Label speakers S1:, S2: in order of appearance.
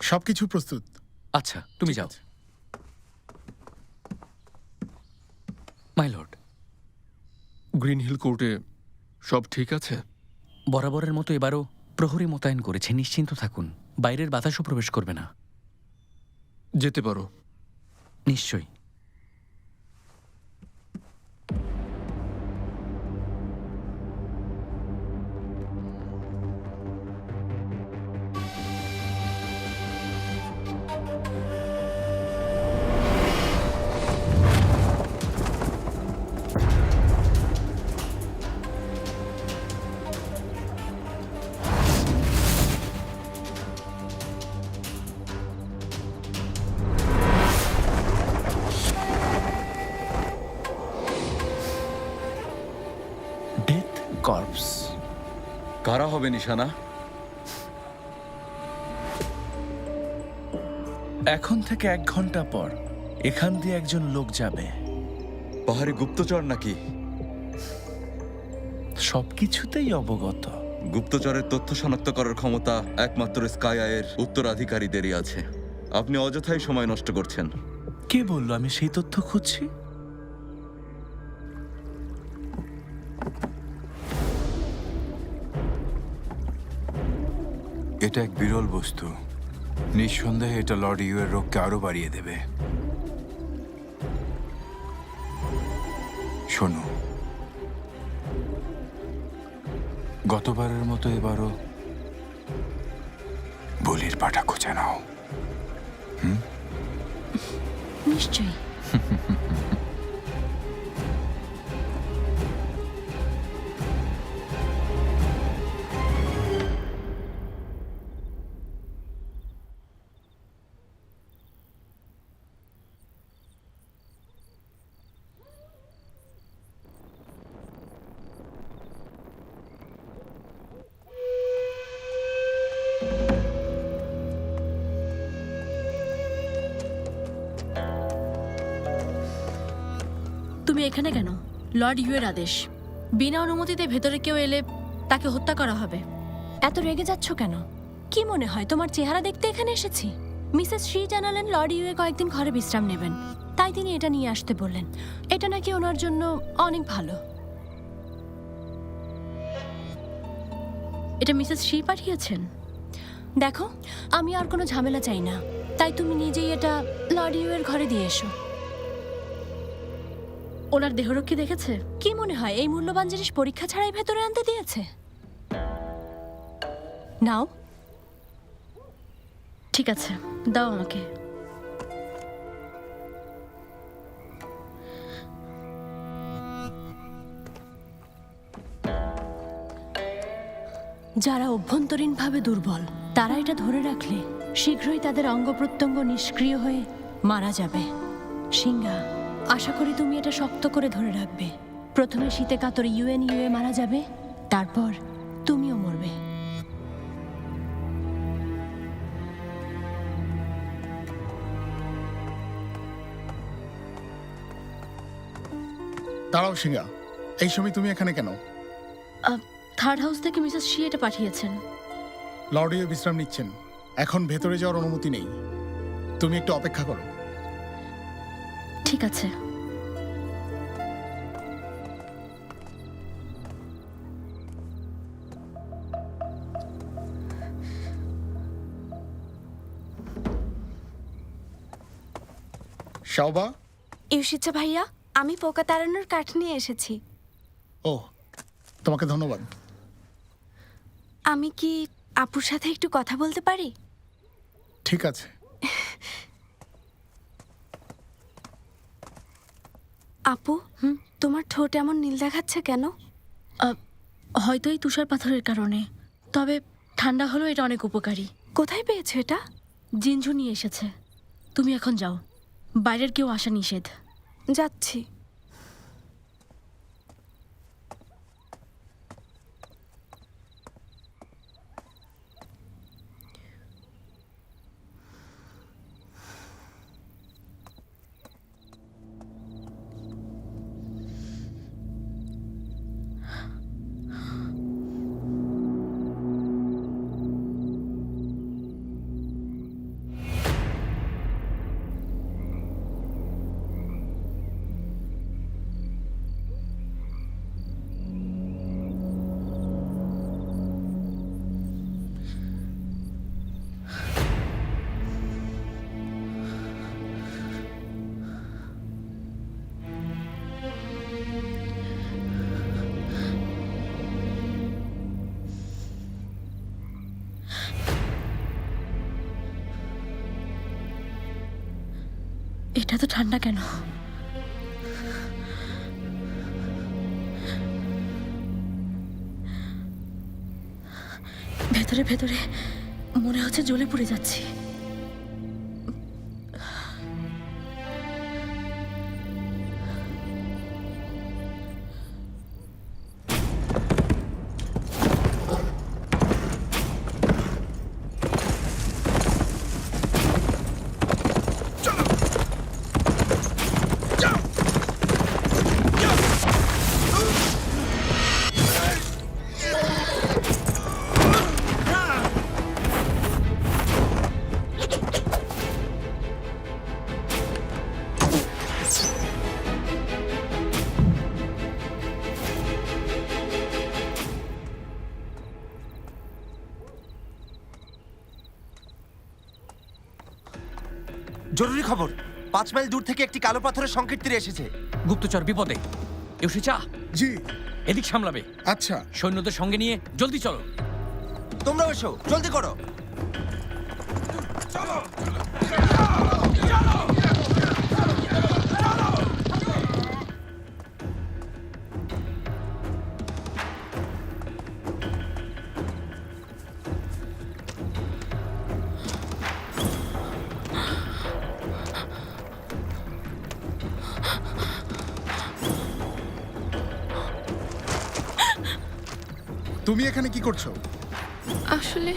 S1: সবকিছু প্রস্তুত।
S2: আচ্ছা তুমি যাও। মাই লর্ড
S3: গ্রিন হিল কোর্টে সব ঠিক আছে?
S2: বরাবরের মতো এবারও প্রহরী মোতায়েন করেছে নিশ্চিন্ত থাকুন। বাইরের বাতাসও প্রবেশ করবে না।
S3: যেতে পারো।
S2: নিশ্চয়ই।
S4: কর্পস
S5: কারা হবে নিশানা?
S4: এখন থেকে এক ঘণ্টা পর এখান দিয়ে একজন লোক যাবে।
S5: পাহাড়ি গুপ্তচর নাকি?
S4: সবকিছুতেই অবগত।
S5: গুপ্তচরের তথ্য শনাক্ত করার ক্ষমতা একমাত্র স্কাই আয়ের উত্তরাধিকারীদেরই আছে। আপনি অযথাই সময় নষ্ট করছেন।
S4: কে বলল আমি সেই তথ্য খুঁজছি?
S6: এটা এক বিরল বস্তু। নিঃসন্দেহে এটা লর্ড ইউ এর রোগকে আরও বাড়িয়ে দেবে। শোনো। গতবারের মতো এবারও বলির পাটা খুঁজে নাও।
S7: হুম? নিশ্চয়ই। এখানে কেন? লর্ড ইউ এর আদেশ। বিনা অনুমতিতে ভেতরে কেউ এলে তাকে হত্যা করা হবে।
S8: এত রেগে যাচ্ছ কেন? কি মনে হয় তোমার চেহারা দেখতে এখানে এসেছি? মিসেস শ্রী জানালেন লর্ড ইউএ কয়েকদিন ঘরে বিশ্রাম নেবেন। তাই তিনি এটা নিয়ে আসতে বললেন। এটা নাকি ওনার জন্য অনেক ভালো।
S7: এটা মিসেস শ্রী পাঠিয়েছেন?
S8: দেখো, আমি আর কোনো ঝামেলা চাই না। তাই তুমি নিজেই এটা লর্ড ইউএর ঘরে দিয়ে এসো।
S7: ওনার দেহরক্ষী দেখেছে?
S8: কি মনে হয় এই মূল্যবান জিনিস পরীক্ষা ছাড়াই ভেতরে আনতে দিয়েছে? নাও।
S7: ঠিক আছে, দাও আমাকে।
S8: যারা অভ্যন্তরীণভাবে দুর্বল, তারা এটা ধরে রাখলে শীঘ্রই তাদের অঙ্গ প্রত্যঙ্গ নিষ্ক্রিয় হয়ে মারা যাবে। সিঙ্গা আশা করি তুমি এটা শক্ত করে ধরে রাখবে। প্রথমে শীতে কাতরে ইউএন ইউএ মারা যাবে তারপর তুমিও মরবে।
S1: দাঁড়াও সিংহা এই সময় তুমি এখানে কেন?
S7: থার্ড হাউস থেকে মিসেস শ্রী এটা পাঠিয়েছেন
S1: লর্ডিও বিশ্রাম নিচ্ছেন এখন ভেতরে যাওয়ার অনুমতি নেই। তুমি একটু অপেক্ষা করো।
S7: ঠিক আছে।
S1: শাওবা?
S9: ইউসিচা ভাইয়া আমি পোকা তাড়ানোর কাঠ নিয়ে এসেছি।
S1: ও তোমাকে ধন্যবাদ।
S9: আমি কি আপুর সাথে একটু কথা বলতে পারি?
S1: ঠিক আছে।
S9: আপু হুম? তোমার ঠোঁট এমন নীল দেখাচ্ছে কেন?
S7: হয়তো এই তুষার পাথরের কারণে। তবে ঠান্ডা হলো এটা অনেক উপকারী।
S9: কোথায় পেয়েছ এটা?
S7: জিনঝু নিয়ে এসেছে। তুমি এখন যাও। বাইরের কেউ আসা নিষেধ।
S9: যাচ্ছি।
S7: এটা তো ঠান্ডা কেন? ভেতরে ভেতরে। মনে হচ্ছে জ্বলে পুড়ে যাচ্ছি।
S10: জরুরি খবর। পাঁচ মাইল দূর থেকে একটি কালো পাথরের সংকেত তীরে এসেছে।
S2: গুপ্তচর বিপদে। এসে চা?
S1: জি।
S2: এদিক সামলাবে।
S1: আচ্ছা।
S2: সৈন্যদের সঙ্গে নিয়ে জলদি চলো।
S10: তোমরা এসো জলদি করো।
S1: তুমি এখানে কি করছ?
S9: আসলে